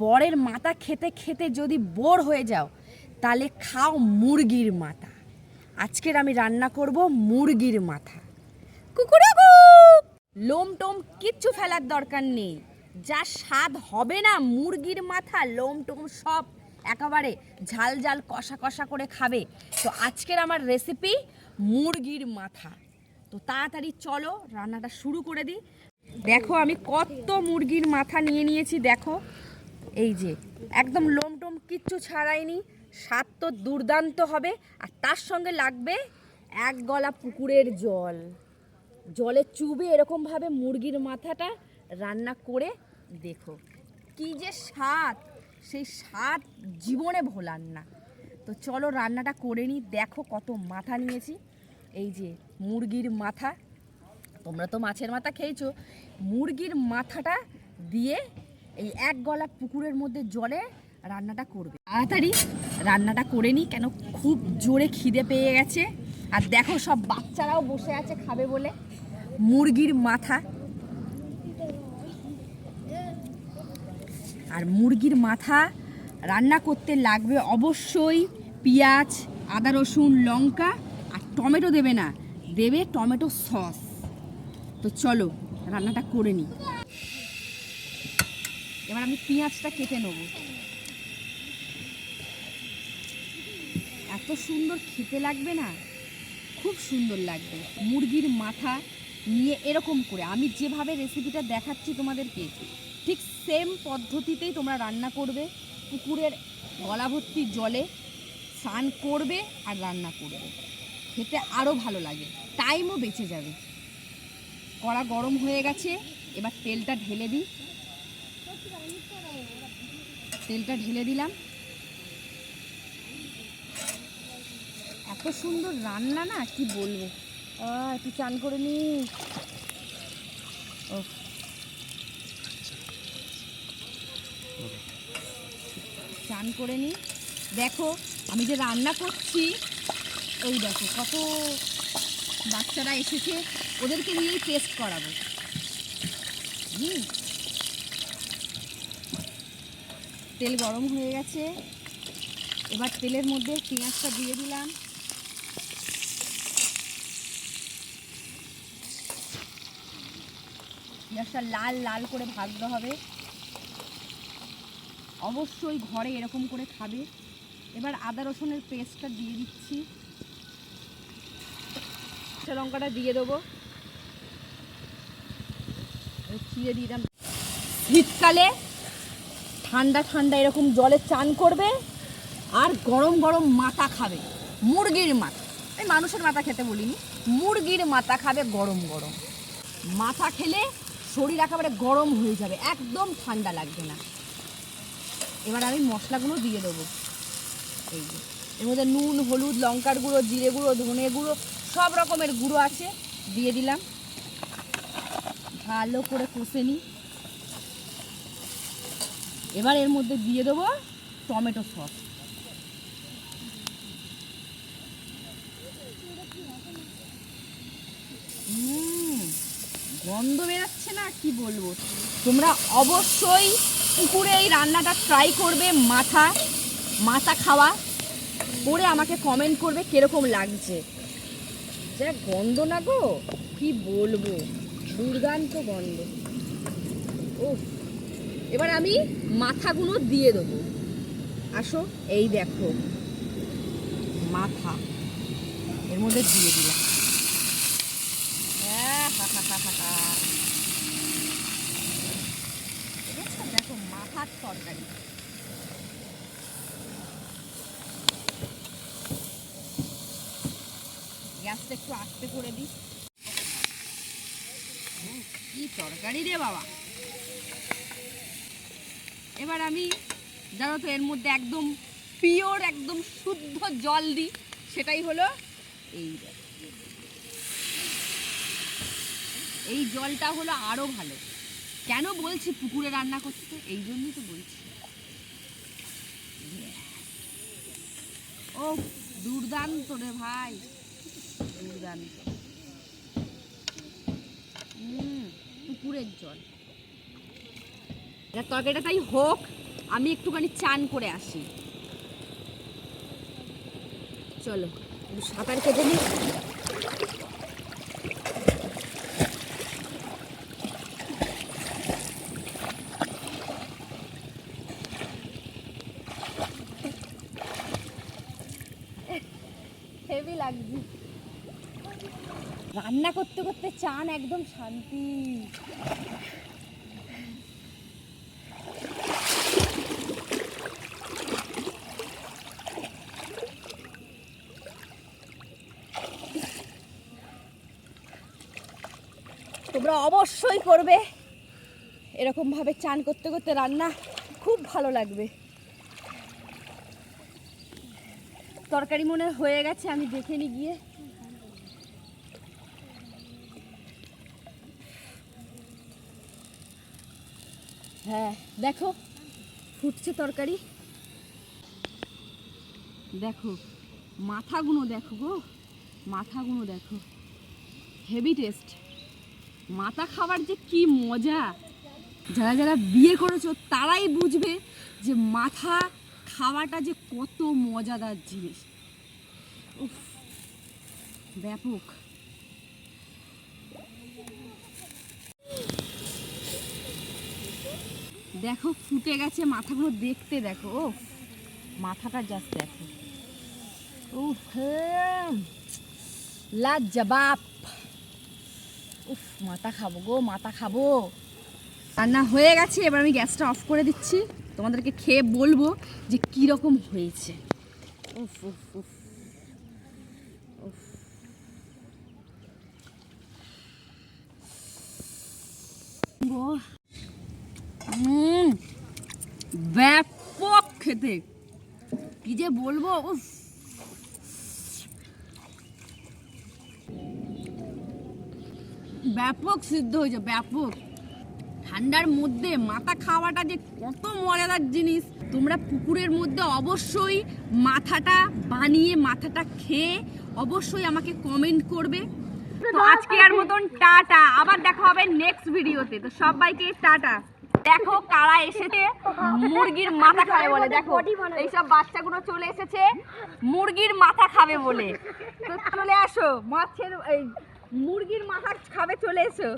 বরের মাথা খেতে খেতে যদি বোর হয়ে যাও, তাহলে খাও মুরগির মাথা। আজকের আমি রান্না করব মুরগির মাথা। কুকুরাকু! লোম টোম কিচ্ছু ফেলার দরকার নেই। যা স্বাদ হবে না মুরগির মাথা লোম টোম সব একেবারে ঝাল ঝাল কষা কষা করে খাবে। তো আজকের আমার রেসিপি মুরগির মাথা। তো তাড়াতাড়ি চলো, রান্নাটা শুরু করে দিই। দেখো আমি কত মুরগির মাথা নিয়ে নিয়েছি, দেখো। এই যে, একদম লোম টোম কিচ্ছু ছাড়াইনি, স্বাদ তো দুর্দান্ত হবে, আর তার সঙ্গে লাগবে এক গলা পুকুরের জল। জলে চুবে এরকমভাবে মুরগির মাথাটা রান্না করে দেখো, কি যে স্বাদ, সেই স্বাদ জীবনে ভোলার না। তো চলো রান্নাটা করে নিই, দেখো কত মাথা নিয়েছি। এই যে, মুরগির মাথা, তোমরা তো মাছের মাথা খেয়েছো, মুরগির মাথাটা দিয়ে এই এক গলা পুকুরের মধ্যে জলে রান্নাটা করবে। তাড়াতাড়ি রান্নাটা করে নিই কেন খুব জোরে খিদে পেয়ে গেছে। আর দেখো সব বাচ্চারাও বসে আছে খাবে বলে। মুরগির মাথা। আর মুরগির মাথা রান্না করতে লাগবে অবশ্যই পেঁয়াজ, আদা, রসুন, লঙ্কা আর টমেটো দেবে না, দেবে টমেটো সস। তো চলো, রান্নাটা করে নিই এবার আমি পেঁয়াজটা কেটে নেব। এত সুন্দর খেতে লাগবে না? খুব সুন্দর লাগবে। মুরগির মাথা নিয়ে এরকম করে। আমি যেভাবে রেসিপিটা দেখাচ্ছি তোমাদেরকে, ঠিক সেম পদ্ধতিতেই তোমরা রান্না করবে। পুকুরের গলা ভর্তি জলে স্নান করবে আর রান্না করবে। খেতে আরও ভালো লাগে। টাইমও বেঁচে যাবে। কড়া গরম হয়ে গেছে। এবার তেলটা ঢেলে দিই। তেলটা ঢেলে দিলাম। এত সুন্দর রান্না না, কি বলব? একটু চান করে নি। ও চান করে নি। দেখো, আমি যে রান্না করছি, এই দেখো কত বাচ্চারা এসেছে, ওদেরকে নিয়েই টেস্ট করাবো। হুম। তেল গরম হয়ে গেছে। এবার তেলের মধ্যে পেঁয়াজটা দিয়ে দিলাম। পেঁয়াজটা লাল লাল করে ভাজতে হবে। অবশ্যই ঘরে এরকম করে খাবে। এবার আদা রসুনের পেস্টটা দিয়ে দিচ্ছি। লঙ্কাটা দিয়ে দেবো। চিড়ে দিয়ে দিলাম। শীতকালে ঠান্ডা ঠান্ডা এরকম জলে চান করবে আর গরম গরম মাথা খাবে। মুরগির মাথা। এই মানুষের মাথা খেতে বলিনি। মুরগির মাথা খাবে গরম গরম। মাথা খেলে শরীর একেবারে গরম হয়ে যাবে। একদম ঠান্ডা লাগবে না। এবার আমি মশলাগুলো দিয়ে দেবো। এই যে। এর মধ্যে নুন, হলুদ, লঙ্কার গুঁড়ো, জিরে গুঁড়ো, ধনে গুঁড়ো, সব রকমের গুঁড়ো আছে। দিয়ে দিলাম। ভালো করে কষে নিই। এবার এর মধ্যে দিয়ে দেবো টমেটো সস। গন্ধ বেরাচ্ছে না, কি বলব? তোমরা অবশ্যই পুকুরে এই রান্নাটা ট্রাই করবে, মাথা মাথা খাওয়া। করে আমাকে কমেন্ট করবে কীরকম লাগছে। যা গন্ধ না গো, কি বলব? দুর্গান্ত গন্ধ। ও এবার আমি মাথাগুলো দিয়ে দেবো। আসো, এই দেখো। মাথা। এর মধ্যে দিয়ে দিলাম। দেখো, মাথার তরকারি। গ্যাসটা একটু আস্তে করে দিই। কি তরকারি রে বাবা। এবার আমি, জানো তো, এর মধ্যে একদম পিওর, একদম শুদ্ধ জল দিই। সেটাই হলো এই এই জলটা হলো আরও ভালো। কেন বলছি পুকুরে রান্না করতে? এই জন্যই তো বলছি। ও দুর্দান্ত রে ভাই। দুর্দান্ত। পুকুরের জল। এবার তরকারিটা তাই হোক, আমি একটুখানি চান করে আসি। চলো সাঁতার কেটে নিই। রান্না করতে করতে চান একদম শান্তি। তোমরা অবশ্যই করবে। এরকম ভাবে চান করতে করতে রান্না খুব ভালো লাগবে। তরকারি মনে হয়ে গেছে, আমি দেখে নি গিয়ে। হ্যাঁ দেখো, ফুটছে তরকারি। দেখো মাথাগুলো দেখো গো মাথাগুলো দেখো। হেভি টেস্ট মাথা খাবার যে কি মজা। যারা যারা বিয়ে করেছ, তারাই বুঝবে যে মাথা খাওয়াটা যে কত মজাদার জিনিস। ব্যাপক। দেখো, ফুটে গেছে মাথাগুলো দেখতে, দেখো। ও মাথাটা জাস্ট দেখো। উফ লাজবাব উফ, মাথা খাব গো, মাথা খাব। রান্না হয়ে গেছে, এবার আমি গ্যাসটা অফ করে দিচ্ছি। তোমাদেরকে খেয়ে বলব যে কি রকম হয়েছে। উফ উফ উফ। ব্যাপক খেতে। কি যে বলব, উফ। ব্যাপক সিদ্ধ হয়েছে, ব্যাপক। ঠান্ডার মধ্যে মাথা খাওয়াটা যে কত মজাদার জিনিস। তোমরা পুকুরের মধ্যে অবশ্যই মাথাটা বানিয়ে, মাথাটা খেয়ে অবশ্যই আমাকে কমেন্ট করবে। তো আজকে আর মতন টাটা। আবার দেখা হবে নেক্সট ভিডিওতে তো সবাইকে টাটা। দেখো কারা এসেছে। মুরগির মাথা খাবে বলে, দেখো। এইসব বাচ্চাগুলো চলে এসেছে। মুরগির মাথা খাবে বলে। তো চলে আসো। মাছের এই মুরগির মাথা খাবে চলে এসো।